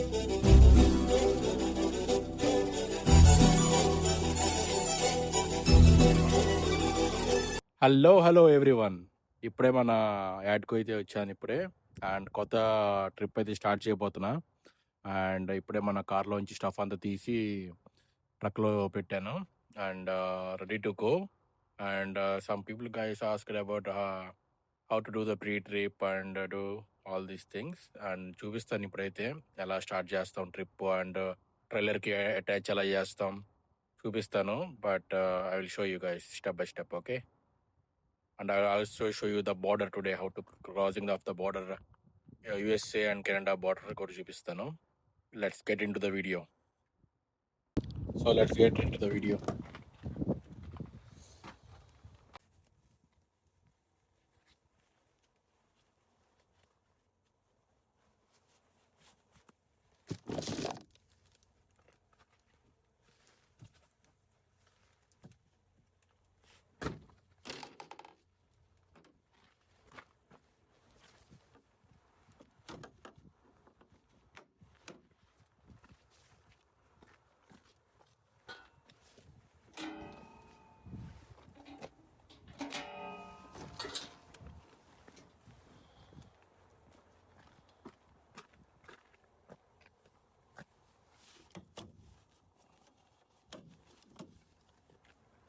Hello hello everyone ఇప్పుడే మన యాడ్కు అయితే వచ్చాను ఇప్పుడే. అండ్ కొత్త ట్రిప్ అయితే స్టార్ట్ చేయబోతున్నా. అండ్ ఇప్పుడే మన కార్లోంచి స్టఫ్ అంతా తీసి ట్రక్లో పెట్టాను. And ready to go and some people guys asked about how to do the pre trip and do all these things and చూపిస్తాను ఇప్పుడైతే ఎలా స్టార్ట్ చేస్తాం ట్రిప్ అండ్ ట్రైలర్కి అటాచ్ ఎలా చేస్తాం చూపిస్తాను. But I will show you guys step by step okay and I also show you the border today how to crossing of the border USA and Canada border కూడా చూపిస్తాను let's get in to the video so let's get in to the video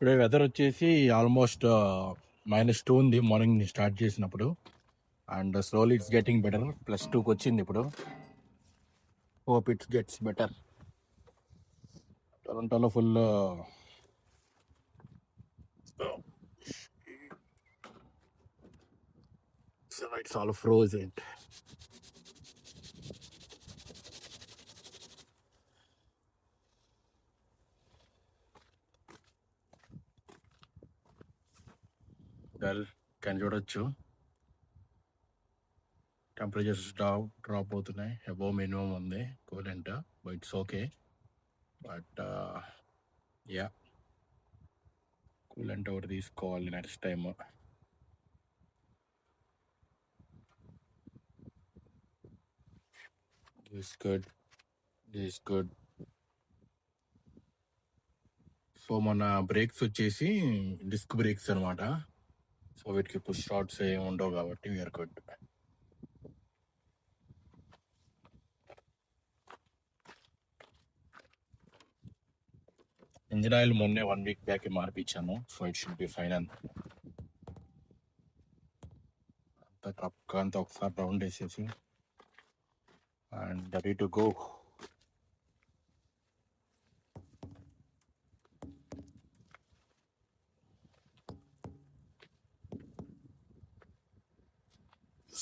ఇప్పుడు weather వచ్చేసి almost minus two ఉంది morning start చేసినప్పుడు. And slowly it's getting better plus టూకి వచ్చింది ఇప్పుడు. Hope it's gets better టొరంటోలో full it's all frozen well కానీ చూడొచ్చు temperatures drop drop అవుతున్నాయి అబోవ్ మినిమం ఉంది. Coolant but it's okay but yeah coolant ఒకటి తీసుకోవాలి next time this good this good so మన బ్రేక్స్ వచ్చేసి డిస్క్ బ్రేక్స్ అనమాట సో వీటికి పుష్ షాట్స్ ఏమి ఉండవు కాబట్టి వీఆర్ గుడ్ ఇంజిన్ ఆయిల్ మొన్నే one week back మార్పించాను so it should be fine and అంత ట్రక్ అంతా ఒకసారి రౌండ్ వేసేసి అండ్ రెడీ టు గో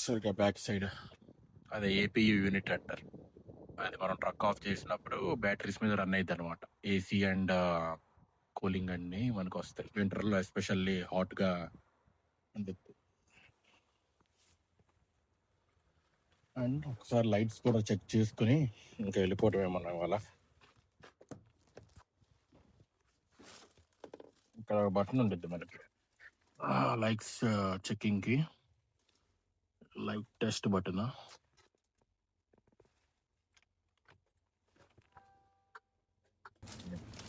సరిగ్గా బ్యాక్ సైడ్ అదే ఏపీయూ యూనిట్ అంటారు. అది మనం ట్రక్ ఆఫ్ చేసినప్పుడు బ్యాటరీస్ మీద రన్ అవుతుంది అనమాట ఏసీ అండ్ కూలింగ్ అన్ని మనకు వస్తాయి. వింటర్లో ఎస్పెషల్లీ హాట్గా ఉంటుంది అండ్ ఒకసారి లైట్స్ కూడా చెక్ చేసుకుని ఇంకా వెళ్ళిపోవడం ఏమన్నా ఇవాళ. ఇక్కడ బటన్ ఉంటుంది మనకి. Likes చెక్కింగ్కి. Light test button?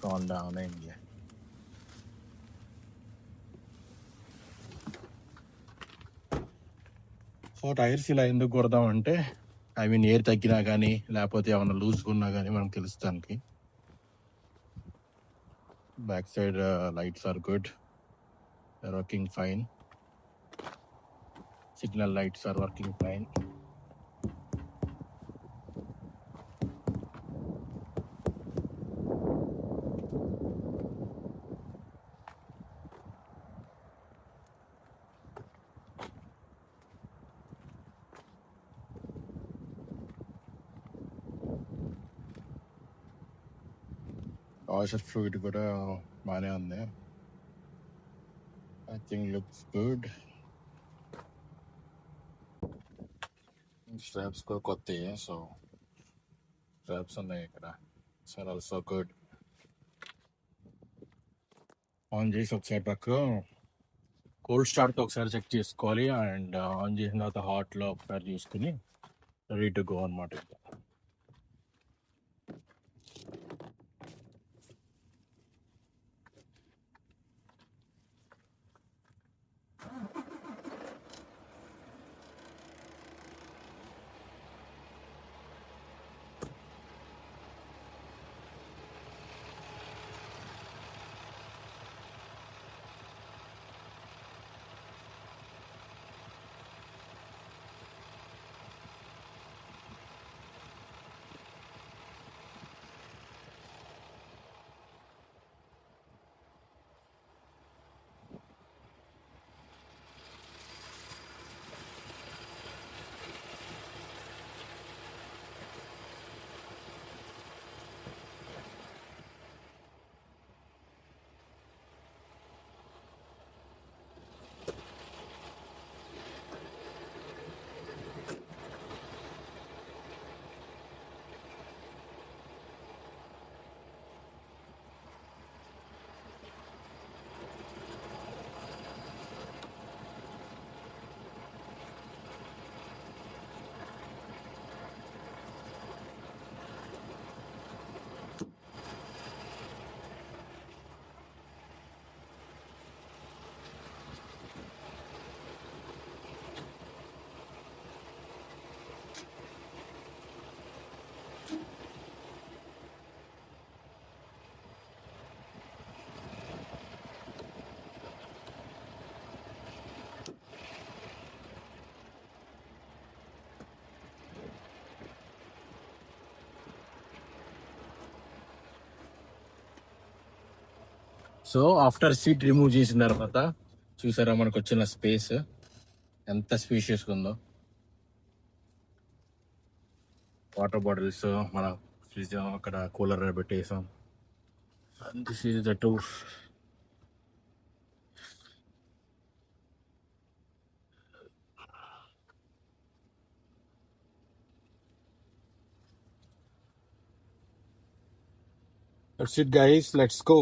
Gone down so tires ఇలా ఎందుకు కొడదామంటే ఐ మీన్ ఎయిర్ తగ్గినా కానీ లేకపోతే ఏమైనా లూజ్గా ఉన్నా కానీ మనకు తెలుస్తానికి back side lights are good working fine signal lights are working fine washer fluid కూడా బాగానే ఉంది I think looks good Straps కూడా కొత్తవి సో స్ట్రాప్స్ ఉన్నాయి ఇక్కడ సార్ ఆల్సో గుడ్ ఆన్ చేసి ఒకసారి ట్రక్ కోల్డ్ స్టార్ట్ ఒకసారి చెక్ చేసుకోవాలి అండ్ ఆన్ చేసిన తర్వాత హాట్లో ఒకసారి చూసుకుని రెడీ టు గో అనమాట సో ఆఫ్టర్ సీట్ రిమూవ్ చేసిన తర్వాత చూసారా మనకు వచ్చిన స్పేస్ ఎంత స్పీషియస్ ఉందో. వాటర్ బాటిల్స్ మన ఫ్రిడ్జ్ అక్కడ కూలర్ పెట్టేసాం. This is the tour That's it guys let's go.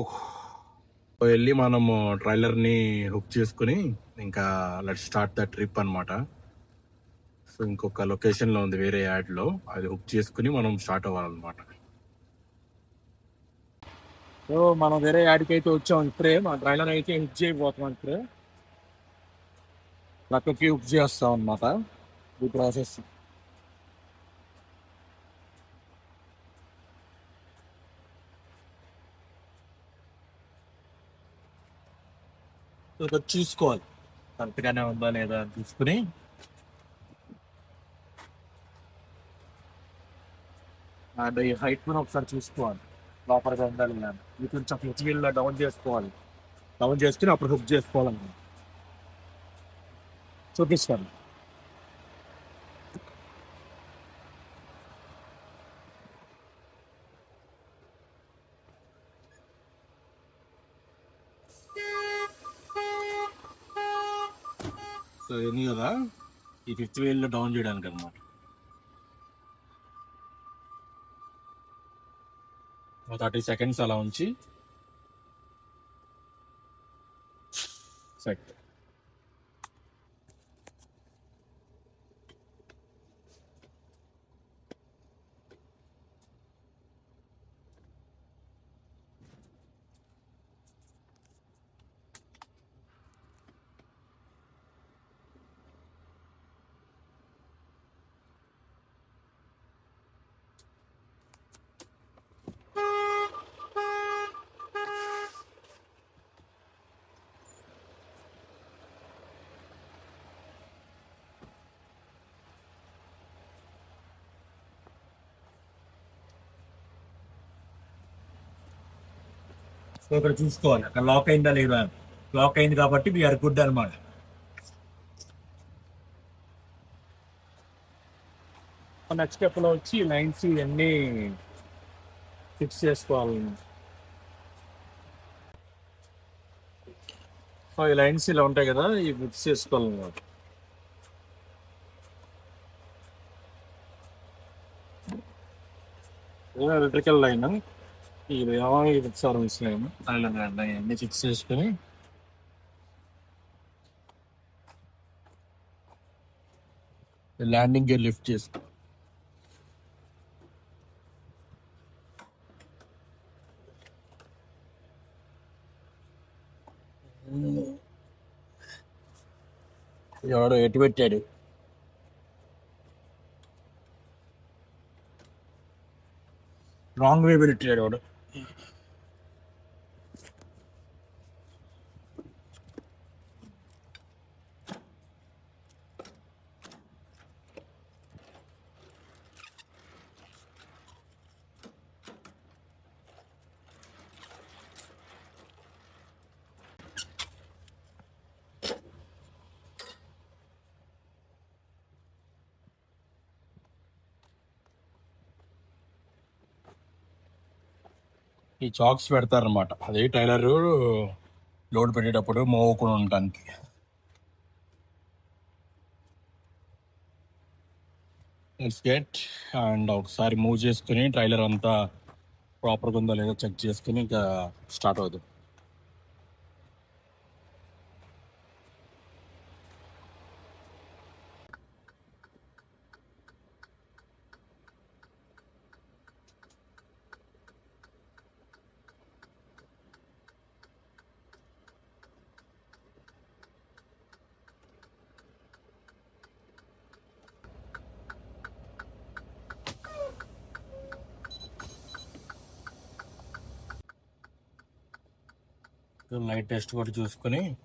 వెళ్ళి మనము ట్రైలర్ని హుక్ చేసుకుని ఇంకా లెట్ స్టార్ట్ ద ట్రిప్ అన్నమాట. సో ఇంకొక లొకేషన్లో ఉంది వేరే యాడ్లో. అది హుక్ చేసుకుని మనం స్టార్ట్ అవ్వాలన్నమాట. సో మనం వేరే యాడ్కి అయితే వచ్చాం ఇప్పుడే. మా ట్రైలర్ అయితే హుక్ చేయబోతున్నాం ఇప్పుడే. లక్కకి హుక్ చేస్తాం అనమాట ఈ ప్రాసెస్. కొంచెం చూసుకోవాలి. కరెక్ట్గానే ఉందా లేదా అని చూసుకుని. అండ్ ఈ హైట్ కూడా ఒకసారి చూసుకోవాలి. ప్రాపర్గా ఉండాలి లేదా ఇది కొంచెం ఫ్రిడ్జ్ వీల్ డౌన్ చేసుకోవాలి. డౌన్ చేసుకుని అప్పుడు హుక్ చేసుకోవాలన్నమాట. చూపిస్తాను. సో కదా? ఈ ఫిఫ్త్ వేల్లో డౌన్ చేయడానికి అనమాట థర్టీ సెకండ్స్ అలా ఉంచి. సెట్. సో ఇక్కడ చూసుకోవాలి. అక్కడ లాక్ అయిందా లేదా లాక్ అయింది కాబట్టి వీఆర్ గుడ్ అనమాట నెక్స్ట్ స్టెప్లో వచ్చి లైన్స్ ఇవన్నీ ఫిక్స్ చేసుకోవాలి. ఈ లైన్స్ ఇలా ఉంటాయి కదా ఇవి ఫిక్స్ చేసుకోవాలన్నమాట. ఎలక్ట్రికల్ లైన్ ఇది ఏమో ఇది సర్వీస్ లైన్ అన్ని ఫిక్స్ చేసుకుని ల్యాండింగ్ గేర్ లిఫ్ట్ చేసుకో ఎవడో ఎటు పెట్టాడు రాంగ్ వే పెట్టాడు వాడు ఈ చాక్స్ పెడతారనమాట అదే టైలర్ లోడ్ పెట్టేటప్పుడు మోవకుండా ఉండటానికి. లెట్స్ గెట్ అండ్ ఒకసారి మూవ్ చేసుకుని ట్రైలర్ అంతా ప్రాపర్గా ఉందో లేదో చెక్ చేసుకుని ఇంకా స్టార్ట్ అవుతుంది లైట్ టెస్ట్ కూడా చూసుకొని.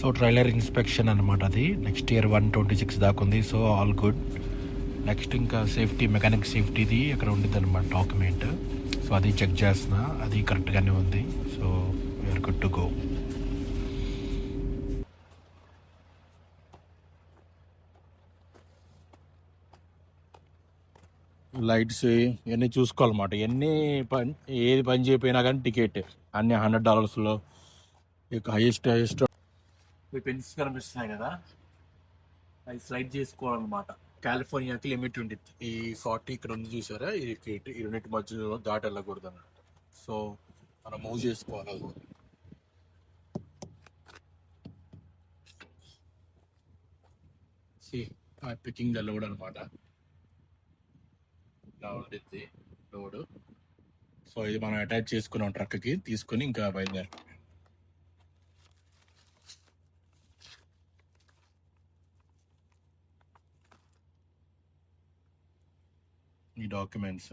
సో ట్రైలర్ ఇన్స్పెక్షన్ అనమాట అది. Next year one twenty six దాకా ఉంది. So all good. నెక్స్ట్ ఇంకా సేఫ్టీ మెకానిక్ సేఫ్టీది అక్కడ ఉండిద్ది అనమాట డాక్యుమెంట్. సో అది చెక్ చేస్తున్నా అది కరెక్ట్గానే ఉంది. So we're good to go lights ఇవన్నీ చూసుకోవాలన్నమాట. ఇవన్నీ పని ఏది పని చేయకపోయినా కానీ టికెట్. అన్ని హండ్రెడ్ డాలర్స్లో ఇక హైయెస్ట్ హైయెస్ట్ మీ పెన్స్ కనిపిస్తున్నాయి కదా? అవి స్లైడ్ చేసుకోవాలన్నమాట. కాలిఫోర్నియాకి లిమిట్ ఉండిద్ది. ఈ ఫార్టీ ఇక్కడ ఉంది చూసారా? ఈ ఈ రెండింటి మధ్యలో దాటి వెళ్ళకూడదు అన్నట్టు సో మనం మూవ్ చేసుకోవాలి అది పికింగ్ ద లోడ్ అనమాట ఇలా ఉండిద్ది. లోడ్ సో ఇది మనం అటాచ్ చేసుకున్నాం ట్రక్కి తీసుకొని ఇంకా బయలుదేరి. ఈ డాక్యుమెంట్స్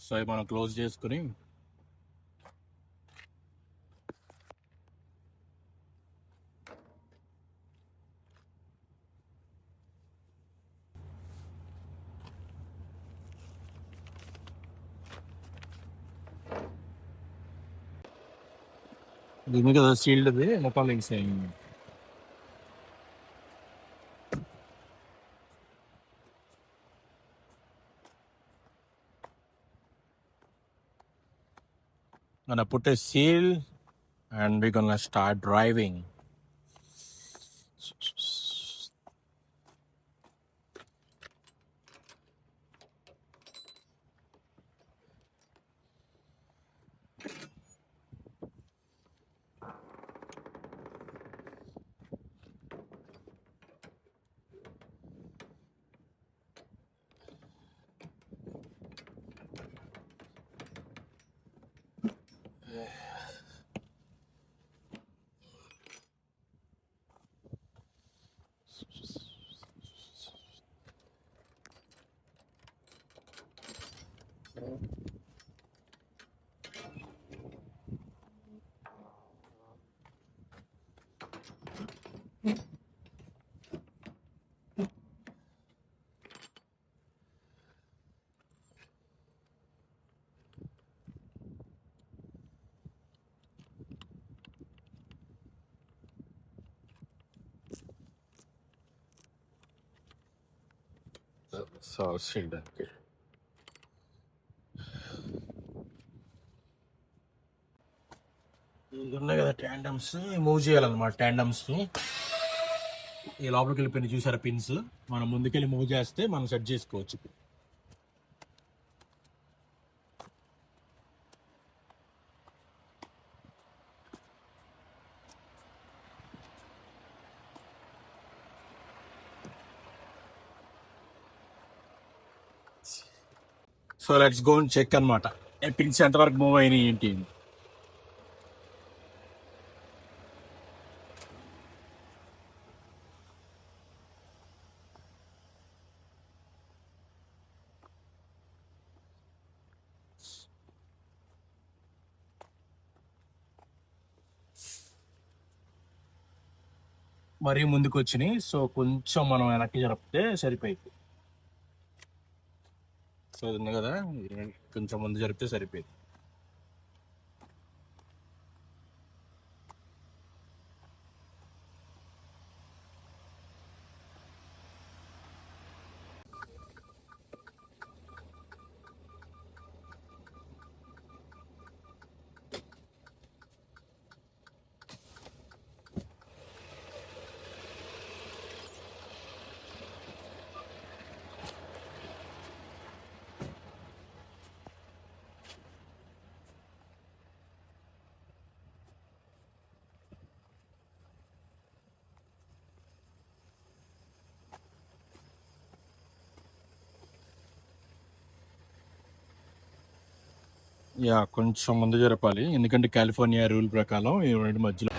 సో ఇవి మనం క్లోజ్ చేసుకుని look at the shield there, that's all I'm saying. gonna put a seal and we're gonna start driving. So I was sitting down. Tandems move చేయాలన్నమాట టాండమ్స్ ఈ లోపలికి వెళ్ళిపోయిన చూసారా పిన్స్ మనం ముందుకెళ్ళి మూవ్ చేస్తే మనం సెట్ చేసుకోవచ్చు. సో లెట్స్ గో చెక్ అనమాట పిన్స్ ఎంతవరకు మూవ్ అయినాయి ఏంటి మరీ ముందుకు వచ్చినాయి సో కొంచెం మనం వెనక్కి జరిపితే సరిపోయింది సో ఇది ఉంది కదా? కొంచెం ముందు జరిపితే సరిపోయింది యా కొంచెం ముందు జరపాలి. ఎందుకంటే కాలిఫోర్నియా రూల్ ప్రకారం ఈ రెండు మధ్యలో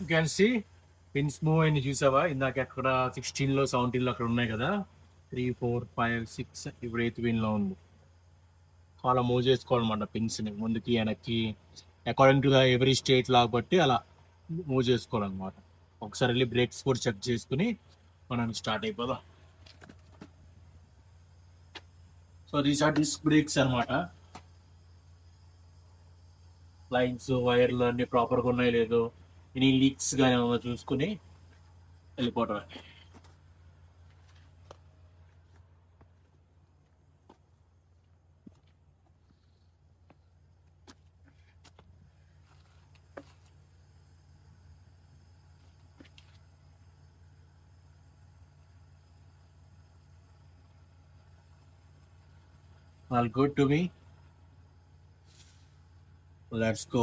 క్యాన్ సి పిన్స్ మూవ్ అయింది చూసావా ఇందాక అక్కడ సిక్స్టీన్లో సెవెంటీన్లో అక్కడ ఉన్నాయి కదా త్రీ ఫోర్ ఫైవ్ సిక్స్ ఇప్పుడు ఎయిత్ విన్లో ఉంది అలా మూవ్ చేసుకోవాలన్నమాట పిన్స్ని ముందుకి వెనక్కి according to the every state law బట్టి అలా మూవ్ చేసుకోవాలన్నమాట. ఒకసారి వెళ్ళి బ్రేక్స్ కూడా చెక్ చేసుకుని మనం స్టార్ట్ అయిపోదాం. So these are disc brakes అనమాట లైన్స్ వైర్లు అన్ని ప్రాపర్గా ఉన్నాయో లేదో. ఎనీ లీక్స్ కానీ ఏమన్నా చూసుకుని వెళ్ళిపోవటం All good to me Let's go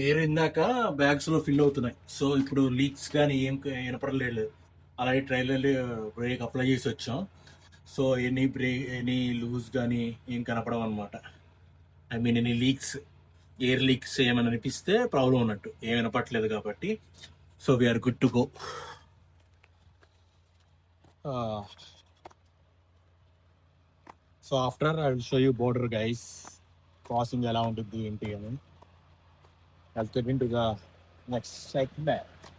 air ఇందాక బ్యాగ్స్లో ఫిల్ అవుతున్నాయి. సో ఇప్పుడు లీక్స్ కానీ ఏం వినపడలేదు. అలాగే ట్రైలర్ బ్రేక్ అప్లై చేసి వచ్చాం. So any brake any loose కానీ ఏం కనపడవు అనమాట I mean any leaks air leaks ఏమైనా అనిపిస్తే ప్రాబ్లం ఉన్నట్టు. ఏం వినపట్లేదు కాబట్టి. So we're good to go so after I will show you border guys crossing ఎలా ఉంటుంది ఏంటి అని I'll get into the next segment.